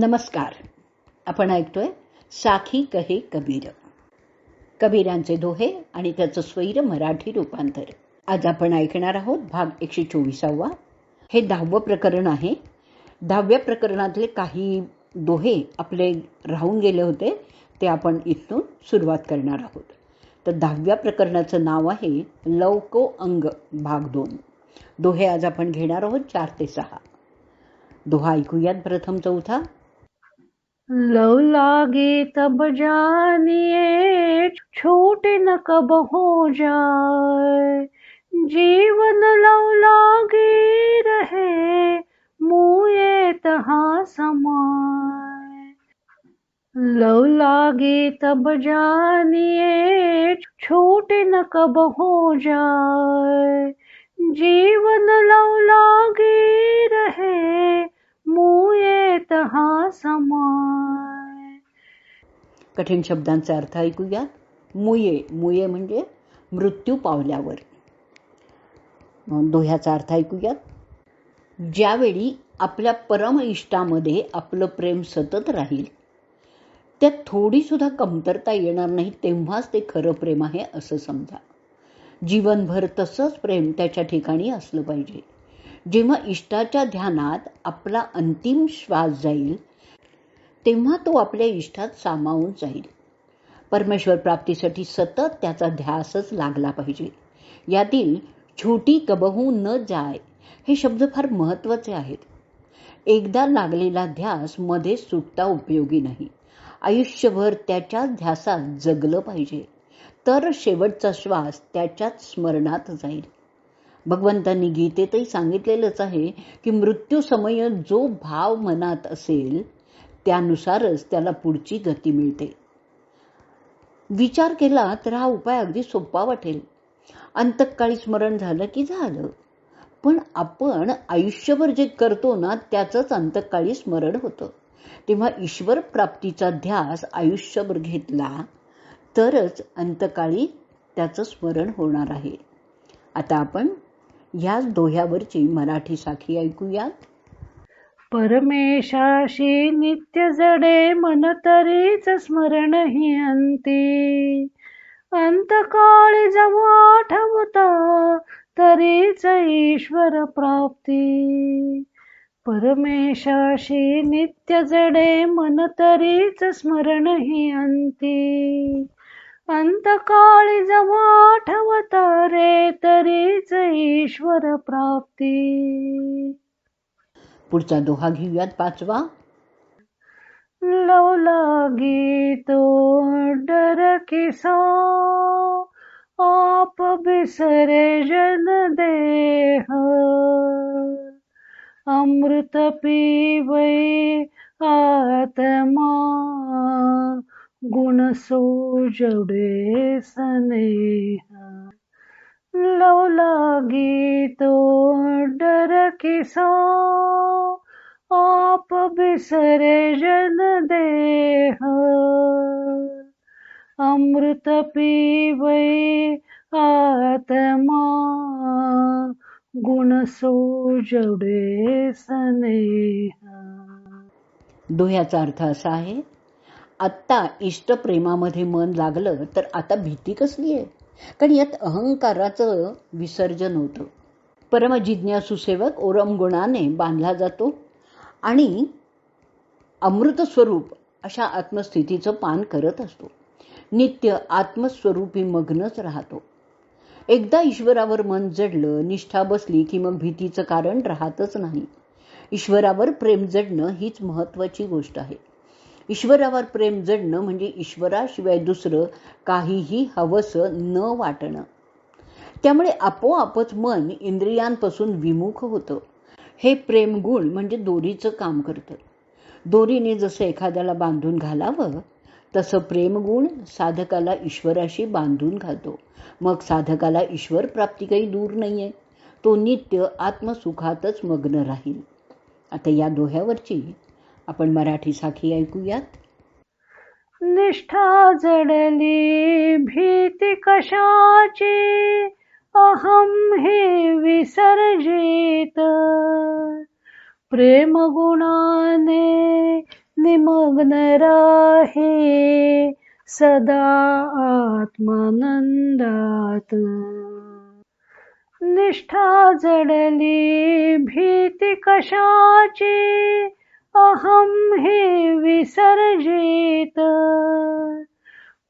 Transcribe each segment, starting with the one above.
नमस्कार. आपण ऐकतोय साखी कहे कबीर. कबीरांचे दोहे आणि त्याचं स्वैर मराठी रूपांतर. आज आपण ऐकणार आहोत भाग एकशे चोवीसावा. हे दहावं प्रकरण आहे. दहाव्या प्रकरणातले काही दोहे आपले राहून गेले होते ते आपण इथून सुरुवात करणार आहोत. तर दहाव्या प्रकरणाचं नाव आहे लवको अंग भाग दोन. दोहे आज आपण घेणार आहोत चार ते सहा. दोहा ऐकूयात प्रथम चौथा. लव लागे तब जानिए, छोटे न कब हो जाए। जीवन लव लागे रहे, मुए तहा समाए। लव लागे तब जानिए, छोटे न कब हो जाए। जीवन लव लागे हा तहा कठीण शब्दांचा अर्थ ऐकूयात. मुये मुये म्हणजे मृत्यू पावल्यावर. दोह्याचा अर्थ ऐकूयात. ज्यावेळी आपल्या परम इष्टामध्ये आपलं प्रेम सतत राहील त्यात थोडी सुद्धा कमतरता येणार नाही तेव्हाच ते खरं प्रेम आहे असं समजा. जीवनभर तसंच प्रेम त्याच्या ठिकाणी असलं पाहिजे. जेव्हा इष्टाच्या ध्यानात आपला अंतिम श्वास जाईल तेव्हा तो आपल्या इष्टात सामावून जाईल. परमेश्वर प्राप्तीसाठी सतत त्याचा ध्यासच लागला पाहिजे. यातील छोटी कबहू न जाय हे शब्द फार महत्त्वाचे आहेत. एकदा लागलेला ध्यास मध्ये सुटता उपयोगी नाही. आयुष्यभर त्याच्याच ध्यासात जगलं पाहिजे. तर शेवटचा श्वास त्याच्याच स्मरणात जाईल. भगवंतांनी गीतेतही सांगितलेलंच आहे की मृत्यू समय जो भाव मनात असेल त्यानुसारच त्याला पुढची गती मिळते. विचार केला तर हा उपाय अगदी सोपा वाटेल. अंतकाळी स्मरण झालं की झालं. पण आपण आयुष्यभर जे करतो ना त्याचंच अंतकाळी स्मरण होतं. तेव्हा ईश्वर प्राप्तीचा ध्यास आयुष्यभर घेतला तरच अंतकाळी त्याचं स्मरण होणार आहे. आता आपण याच दोह्यावरची मराठी साखी ऐकूयात. परमेशाशी नित्य जडे मन तरीच स्मरण ही अंती. अंतकाळी जवळ आठवता तरीच ईश्वर प्राप्ती. परमेशाशी नित्य जडे मन तरीच स्मरण ही अंती. अंतकाळी जवळ आठवता रे तरीच ईश्वर प्राप्ती. पुढचा दोहा घेऊयात पाचवा. लव लागी तो डर किसा आप बिसरे जन देह. अमृत पीवै आत्मा गुण सोजडे स्नेह. लव गीतो तो डर किसा आप बिसरे जन देह. अमृत पीवै आत्मा. गुण सोजडे स्नेह. दोह्याचा अर्थ असा आहे आत्ता इष्टप्रेमामध्ये मन लागलं तर आता भीती कसली आहे? कारण यात अहंकाराचं विसर्जन होतं. परम जिज्ञासू ओरम गुणाने बांधला जातो आणि अमृतस्वरूप अशा आत्मस्थितीचं पान करत असतो. नित्य आत्मस्वरूपी मग्नच राहतो. एकदा ईश्वरावर मन जडलं निष्ठा बसली की मग भीतीचं कारण राहतच नाही. ईश्वरावर प्रेम जडणं हीच महत्वाची गोष्ट आहे. ईश्वरावर प्रेम जडणं म्हणजे ईश्वराशिवाय दुसरं काहीही हवंसं न वाटणं. त्यामुळे आपोआपच मन इंद्रियांपासून विमुख होतं. हे प्रेमगुण म्हणजे दोरीचं काम करतं. दोरीने जसं एखाद्याला बांधून घालावं तसं प्रेमगुण साधकाला ईश्वराशी बांधून घालतो. मग साधकाला ईश्वर प्राप्ती काही दूर नाही आहे तो नित्य आत्मसुखातच मग्न राहील. आता या दोह्यावरची आपण मराठी साखी ऐकूयात. निष्ठा जडली भीती कशाची? अहम हे विसर्जित. प्रेम गुणाने निमग्न राहे सदा आत्मानंदात. निष्ठा जडली भीती कशाची? अहम हे विसर्जित।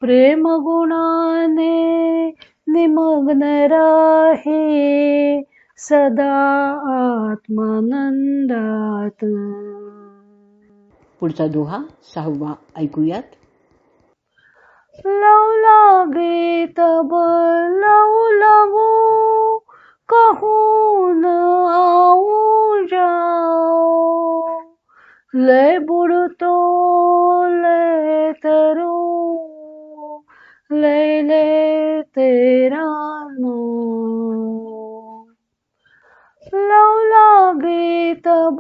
प्रेम गुणाने निमग्न राहे सदा आत्मानंदात। पुढचा दोहा सहावा ऐकूयात. लव लागे तब लव लवू कहून आऊ जाओ लय बुडतो लय तरू लय लय तेरा नो। लव लागे तब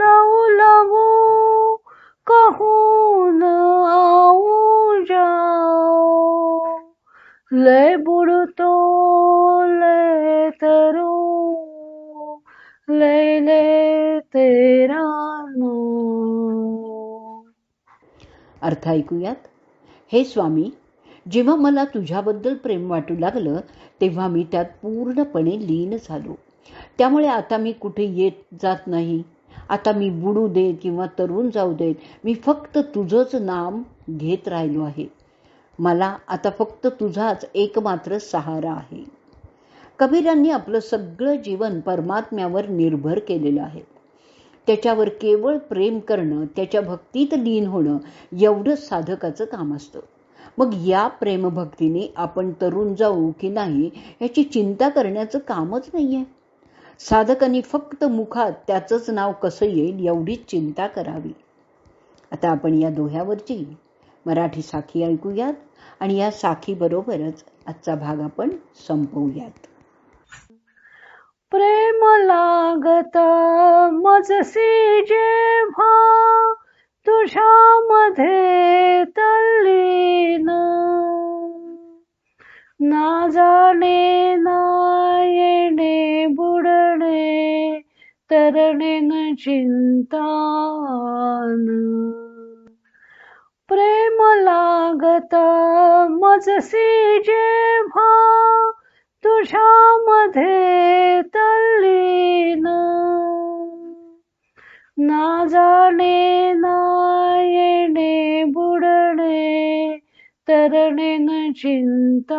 लव लवू कहून आऊ जाओ। लय बुडतो लय तरू लय लय तेरा नो अर्थ ऐकूयात. हे स्वामी जेव्हा मला तुझ्याबद्दल प्रेम वाटू लागलं तेव्हा मी त्यात पूर्णपणे लीन झालो. त्यामुळे आता मी कुठे येत जात नाही. आता मी बुडू देत किंवा तरुण जाऊ देत मी फक्त तुझंच नाम घेत राहिलो आहे. मला आता फक्त तुझाच एकमात्र सहारा आहे. कबीरांनी आपलं सगळं जीवन परमात्म्यावर निर्भर केलेलं आहे. त्याच्यावर केवळ प्रेम करणं त्याच्या भक्तीत लीन होणं एवढंच साधकाचं काम असतं. मग या प्रेमभक्तीने आपण तरुण जाऊ की नाही याची चिंता करण्याचं कामच नाही आहे साधकांनी फक्त मुखात त्याचंच नाव कसं येईल एवढीच चिंता करावी. आता आपण या दोह्यावरची मराठी साखी ऐकूयात आणि या साखीबरोबरच आजचा भाग आपण संपवूयात. प्रेम लागता मजसी जेव्हा हो, तुझ्यामध्ये तल्लीन ना. जाणे ना येणे बुडणे तरणे न चिंतान. प्रेम लागता मजसी जेव्हा हो, तुझ्यामध्ये तर ना जाणे ना येणे बुडणे तरणे न चिंतान.